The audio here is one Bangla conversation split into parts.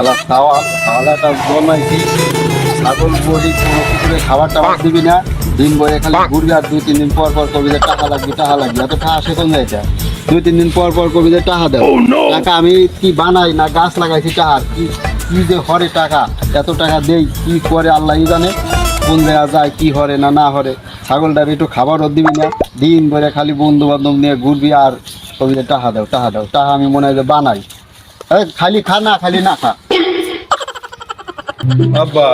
খালা খাওয়া খাওয়াটা জমাইছি ছাগল বলি কোনো কিছু খাবার টাবার দিবি না। দিন বয়ে খালি ঘুরবি আর দুই তিন দিন পর পর কবি টাকা লাগবে টাকা লাগবে। এত টাকা আসে কোন যাইটা দুই তিন দিন পর পর কবি টাকা দেয়। টাকা আমি কি বানাই না গাছ লাগাইছি টাকার কি কি যে হরে টাকা? এত টাকা দেই কি করে আল্লাহই জানে? কোন জায়গা যায় কি হরে না না হরে? ছাগলটার একটু খাবারও দিবি না। দিন ভরে খালি বন্ধু বান্ধব নিয়ে ঘুরবি আর কবি টাকা দাও টাকা দাও টাকা আমি মনে হয় যে বানাই। খালি খা না খালি না খা। আব্বা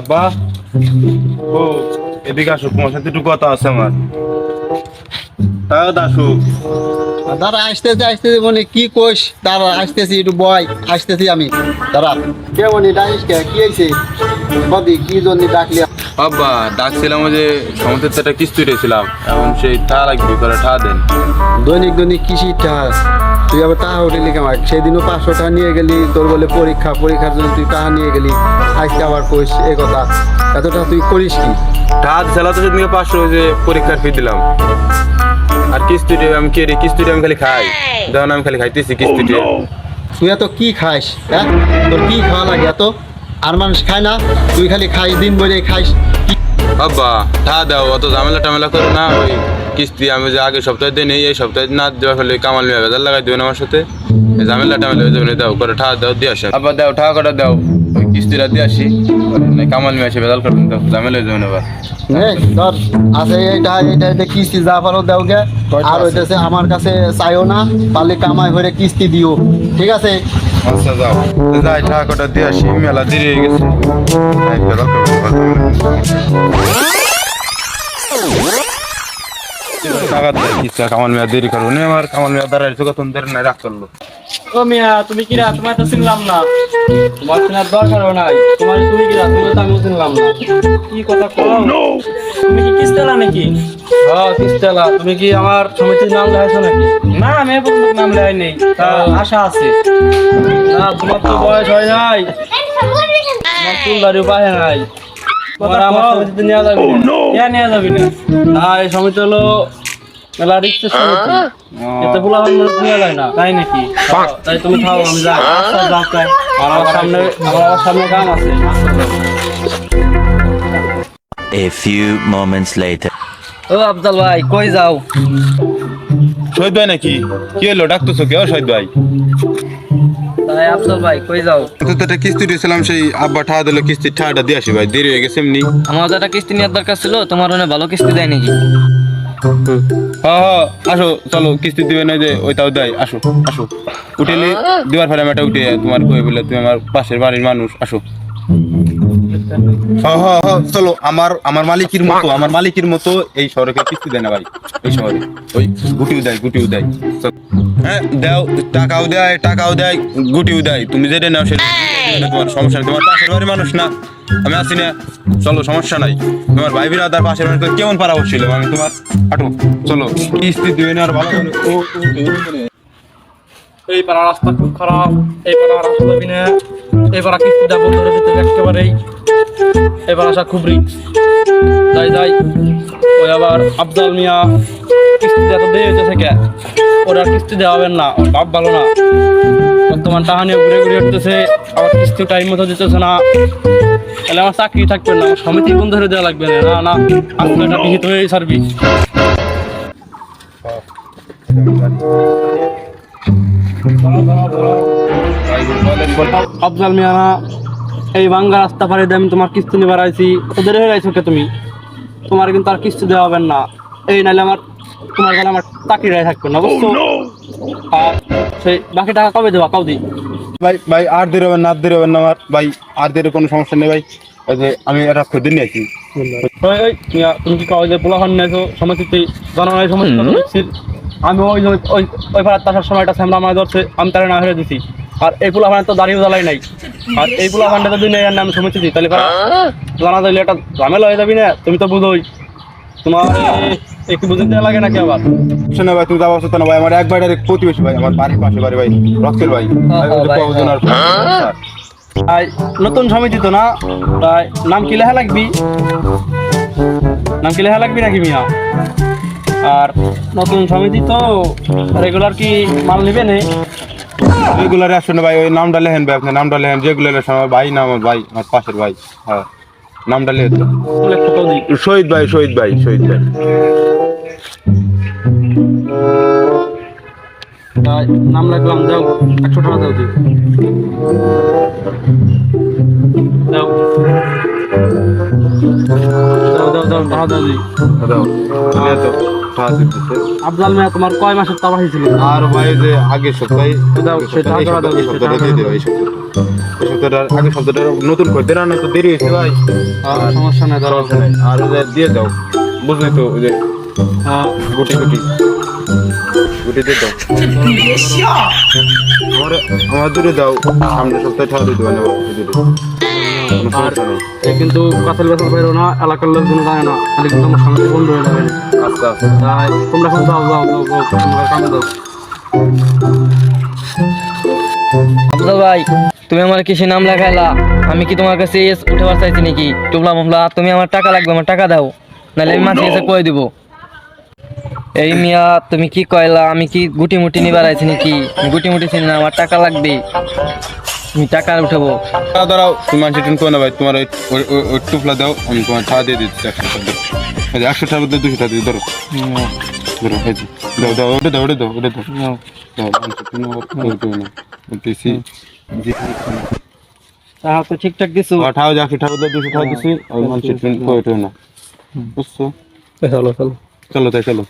আব্বা। ও এদিকে আসো তোমার সাথে একটু কথা আছে আমার। তাও দাঁড়া আসতেছি আসতেছি মনে কি কোষ দাঁড়া আসতেছি একটু বয় আসতেছি আমি। দাঁড়া। কে মনে ডাকিস কে? কি হয়েছে বদি কি জন্য ডাকলি? আব্বা ডাকছিলাম যে সমুদ্রের একটা কিস্তি রেছিলাম এখন সেই ঠা লাগবে করে ঠা দেন। দৈনিক দৈনিক কৃষি টাকা তুই আবার টাকা উঠেলি কেমন? সেদিনও পাঁচশো টাকা নিয়ে গেলি তোর বলে পরীক্ষা পরীক্ষার জন্য তুই টাকা নিয়ে গেলি। আজকে আবার কইস এ কথা। এতটা তুই করিস কি? ঠা দিছিলাম তো সেদিনকে পাঁচশো যে পরীক্ষার ফি দিলাম। আর কিস্তিটি আমি কে রে কিস্তিটি আমি খালি খাই। যখন আমি খালি খাইতেছি কিস্তিটি তুই এত কি খাস হ্যাঁ? তোর কি খাওয়া লাগে এত? আর মানুষ খায় না তুই খালি খাইস দিন বলে খাইস। আব্বা ঠা দাও অত ঝামেলা টামেলা করো না ওই কিস্তি আমি যে আগে সপ্তাহে দিই নেই এই সপ্তাহে না দেওয়া ফেলে কামাল মিয়া বেজার লাগাই দেবেন আমার সাথে। ঝামেলা টামেলা হয়ে যাবে দাও করে ঠা দাও দিয়ে আসে আব্বা দাও ঠা কটা দাও ওই কিস্তিটা দিয়ে আসি। কামাল মিয়া এসে বেজাল করবেন দাও ঝামেলা হয়ে যাবে না আবার। ধর আছে এইটা এইটা এইটা কিস্তি যা পারো দেও গে। আর হইতেছে আমার কাছে চাইও না পারলে কামাই করে কিস্তি দিও ঠিক আছে? আচ্ছা যাও। যাই ঠা কটা দিয়ে আসি মেলা দেরি হয়ে গেছে। যাই, বেজাল করবেন না, ঝামেলা। টাকা দেয় কিস্তি কামাল মিয়া দেরি করব না? আমার কামাল মিয়া দাঁড়াই কত দেরি নাই। রাখ করল ও মিয়া তুমি কিরা তোমার তো চিনলাম না তোমার চেনার দরকারও নাই তোমার তুমি কিরা তুমি তো আমিও চিনলাম না। কি কথা কও? তুমি কি কিস্তেলা নাকি? হ্যাঁ কিস্তেলা তুমি কি আমার সমিতির নাম লেখাইছো নাকি না আমি পর্যন্ত নাম লেখাই নেই তা আশা আছে না তোমার তো বয়স হয় নাই। তোমার চুল নাই। সমিতি হলো মেলা রিক্সের সমিতি এতে পোলা মানুষ নেওয়া যায় না। তাই নাকি? তাই তুমি খাও আমি যাই। আচ্ছা আমার সামনে আমার সামনে কাম আছে। A few moments later. ও আফজাল ভাই কই যাও? শহীদ ভাই নাকি? কি হলো? ডাকতেছো কেউ? শহীদ ভাই? তাই আফজাল ভাই কই যাও? তো তো একটা কিস্তি দিয়েছিলাম সেই আব্বা ঠা দিল কিস্তি ঠাটা দিয়ে আসি ভাই দেরি হয়ে গেছে এমনি। আমার যেটা কিস্তি নেওয়ার দরকার ছিল তোমার অনেক ভালো কিস্তি দেয় নাকি? হ্যাঁ হ্যাঁ আসো চলো কিস্তি দিবে না যে ওইটাও দেয় আসো আসো। উঠেলি দেওয়ার পরে আমি একটা উঠে তোমার কই বলে তুমি আমার পাশের বাড়ির মানুষ আসো। হ্যাঁ হ্যাঁ হ্যাঁ চলো, আমার আমার মালিকের মতো, আমার মালিকের মতো এই শহরে কেউ কিস্তি দেয় না ভাই, এই শহরে। ওই গুটিও দেয় গুটিও দেয়। হ্যাঁ দাও, টাকাও দেয় টাকাও দেয়, গুটিও দেয়। তুমি যেটা নাও সেটা। তোমার সমস্যা তোমার পাশের বাড়ির মানুষ না। আমি আছি না। চলো, সমস্যা নাই। তোমার ভাই বিরাদার পাশের বাড়ি তো কেমন পারা হচ্ছিল আমি তোমার, হাঁটু, চলো। কিস্তি দিবে না আর ভালো। এই পাড়া রাস্তা খুব খারাপ, এই পাড়া রাস্তা যাবি না এই পাড়া কিস্তিটা বন্ধ করে একেবারেই পাড়া আসা খুব রিক্স যাই যাই। ওই আবার আফজাল মিয়া কিস্তি এত দেরি হইতেছে কে? ওরা কিস্তি দেওয়া হবে না, ওর বাপ ভালো না। বর্তমান টাকা নিয়ে ঘুরে ঘুরে উঠতেছে, আবার কিস্তি টাইম মতো দিতেছে না। তাহলে আমার চাকরি থাকবে না, আমার সমিতি বন্ধ করে দেওয়া লাগবে না না না আসলে এটা বিহিত হয়ে সার্বি আফজাল মিয়ানা এই বাঙ্গা রাস্তা পাড়ে দিয়ে আমি তোমার কিস্তি নিবার আইছি। ওদের হয়ে আইছো কে তুমি? তোমার কিন্তু আর কিস্তি দেওয়া হবে না। এই নাহলে আমার তোমার গেলে আমার চাকরি রায় থাকবে না বুঝছ? আর সেই বাকি টাকা কবে দেওয়া কাউ দিই ভাই ভাই আর দেরি হবে না আর দেরি হবে না আমার। ভাই আর দেরি কোনো সমস্যা নেই ভাই। ওই যে আমি একটা খুদিন নিয়েছি ওই ওই তুমি কি কাগজে পোলা খান নিয়েছো সমিতিতে জানানোর সমস্যা আমি ওই ওই ওই পাড়ার তাসার সময়টা স্যামরা আমার ধরছে আমি তারা না হয়ে দিছি। আর এই পোলা তো দাঁড়িয়ে জ্বালাই নাই। আর এই পোলা ফান্ডে যদি নেই আর না আমি সমিতি দিই তাহলে জানা যাইলে একটা ঝামেলা হয়ে যাবি না তুমি তো বুঝোই। তোমার একটু বুঝতে দেওয়া লাগে নাকি আবার? শোনো ভাই তুমি যাব না ভাই আমার একবার ডাইরেক্ট প্রতিবেশী ভাই আমার বাড়ির পাশে বাড়ি ভাই রক্তের ভাই। ভাই, ওই যে ভাই, নতুন সমিতি তো না? তাই নাম কি লেখা লাগবি? নাম কি লেখা লাগবি নাকি মিয়া? আর নতুন সমিতি তো রেগুলার কি মাল নিবে নে? রেগুলার আসো না ভাই ওই নামটা লেখেন ভাই আপনি নামটা লেখেন রেগুলার আমার ভাই না আমার ভাই আমার পাশের ভাই হ্যাঁ নামটা দিই শহীদ ভাই শহীদ ভাই শহীদ ভাই। নাম লাগলাম যাও একশো টাকা দাও দাও দাও দাও দাও দাও দাও। তো টাকা দিতেছে আফজাল মিয়া তোমার কয় মাসের হয়েছিল আর ভাই যে আগের সপ্তাহে দাও, আগের সে সপ্তাহে, এই টাকা দাও, সপ্তাহে- এই সে সপ্তাহে টাকা দিয়ে দিও, এই সপ্তাহটা আগের সপ্তাহটা নতুন করে দেনা তো দেরি হয়েছে ভাই। আর সমস্যা নেই ধরো সমস্যা নেই। আর দিয়ে দাও। বুঝলি তো ওই যে হ্যাঁ। গুটি গুটি। গুটি দিয়ে দাও। আমার আমার দূরে দাও। সামনের সপ্তাহে ঠাড়া দিয়ে দেবো না কিন্তু বেতল বেরো না এলাকার লোকজন জানে না তাহলে কিন্তু আমার সামনে বন্ধ হয়ে যাবে। আচ্ছা তাই তোমরা এখন যাও যাও যাও যাও তোমরা কামে যাও। আফজাল ভাই তুমি আমার কিসে নাম লেখাইলা। আমি কি তোমার কাছে এস উঠেবার চাইছি নাকি? টুবলা মামলা তুমি আমার টাকা লাগবে আমার টাকা দাও। নাহলে আমি মাসে এসে কয়ে দিব। এই মিয়া তুমি কি কয়লা আমি কি গুটি মুটি নিবার আইছি নাকি? গুটি মুটি চিনি না আমার টাকা লাগবে। তুমি টাকা উঠাবো। দাঁড়াও তুমি মানুষ টেন করো না ভাই? তোমার ওই ওই- টুপলা দাও আমি তোমার টাকা দিয়ে দিচ্ছি একশো টাকা একশো টাকার মধ্যে দুশো টাকা দিয়ে ধরো। ধরো দাও দাও ওটা দাও ওটা দাও ওটা দাও। দাও মানুষ তো ঠিকঠাক দিছো। ঠাও যে একশো টাকা দাও দুশো টাকা দিচ্ছি ওই টেন করে না বুঝছ? চলো চলো। চলো তাই চলো।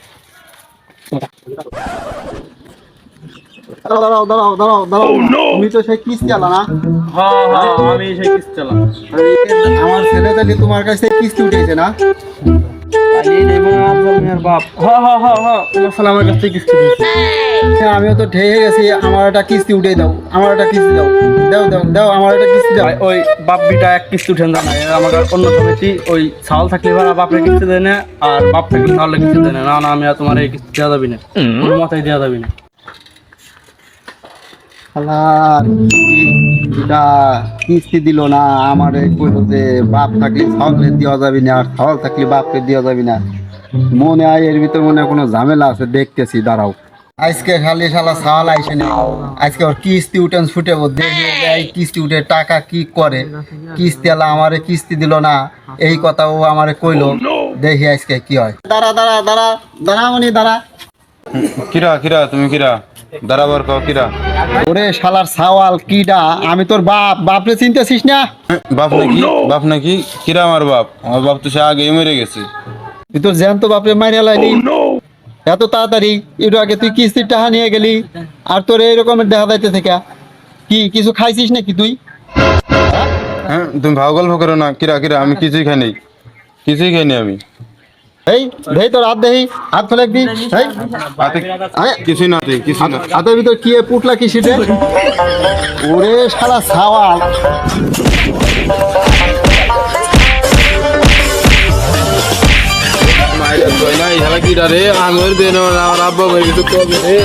দাঁড়াও দাঁড়াও দাঁড়াও দাঁড়াও তুমি তো সেই কিস্তি আলা না? হ্যাঁ হ্যাঁ আমি সেই কিস্তি চালাম আমার ছেলে তাহলে তোমার কাছে কিস্তি উঠেছে না? আলী এবং আফজাল মিয়ার বাপ। তোমার সালে আমার কাছ থেকে কিস্তি দিয়েছে আমিও তো ঠেকে গেছি। আমার একটা কিস্তি উঠে দাও। আমার একটা কিস্তি দাও। দাও দাও দাও আমার একটা কিস্তি দাও। ওই বাপ বিটা এক কিস্তি উঠেন না আমার অন্য সমিতি ওই ছাল থাকলে বাপরে কিস্তি দেয় না আর বাপ থাকলে ছালে কিস্তি দেয় না। না না আমি আর তোমার এই কিস্তি দেওয়া যাবি না। কোনো মাথায় দেওয়া যাবি না। কিস্তি দিল না, আমার যে বাপ থাকলে দেওয়া না, আর থাকলে বাপকে দেওয়া না। মনে হয় এর মনে কোনো ঝামেলা আছে, দেখতেছি, দাঁড়াও। আজকে খালি শালা আইসে না। আজকে ওর কিস্তি উঠেন ছুটে এই কিস্তি উঠে টাকা কি করে। কিস্তি আলা আমারে কিস্তি দিল না, এই কথা ও আমারে কইলো, দেখি আজকে কি হয়। দাঁড়া দাঁড়া দাঁড়া দাঁড়া মনি, দাঁড়া। কিরা কিরা, তুমি কিরা? দাঁড়াবার কাও কিরা? ওরে শালার সাওয়াল কিডা? আমি তোর বাপ বাপরে চিনতেছিস না? বাপ নাকি? বাপ নাকি? কিরা আমার বাপ? আমার বাপ তো সে আগে মরে গেছে। তুই তোর জ্যান্ত বাপরে মারিয়া লাইলি? এত তাড়াতাড়ি? একটু আগে তুই কিস্তির টাকা নিয়ে গেলি। আর তোর এইরকমের দেখা যাইতে থেকে কি কিছু খাইছিস নাকি তুই? হ্যাঁ তুমি ভাও গল্প করো না। কিরা কিরা? আমি কিছুই খাইনি কিছুই খাইনি আমি। এই দেই তোর হাত দেহি হাত ফেলে দি এই কিছুই না তুই কিছুই না। হাতের ভিতর কি পুটলা কি সিটে? ওরে শালা সাওয়াল। মাইরা কই না এই হালা কিরা রে আমার দেন আমার আব্বা ভাই কিছু কবে? রে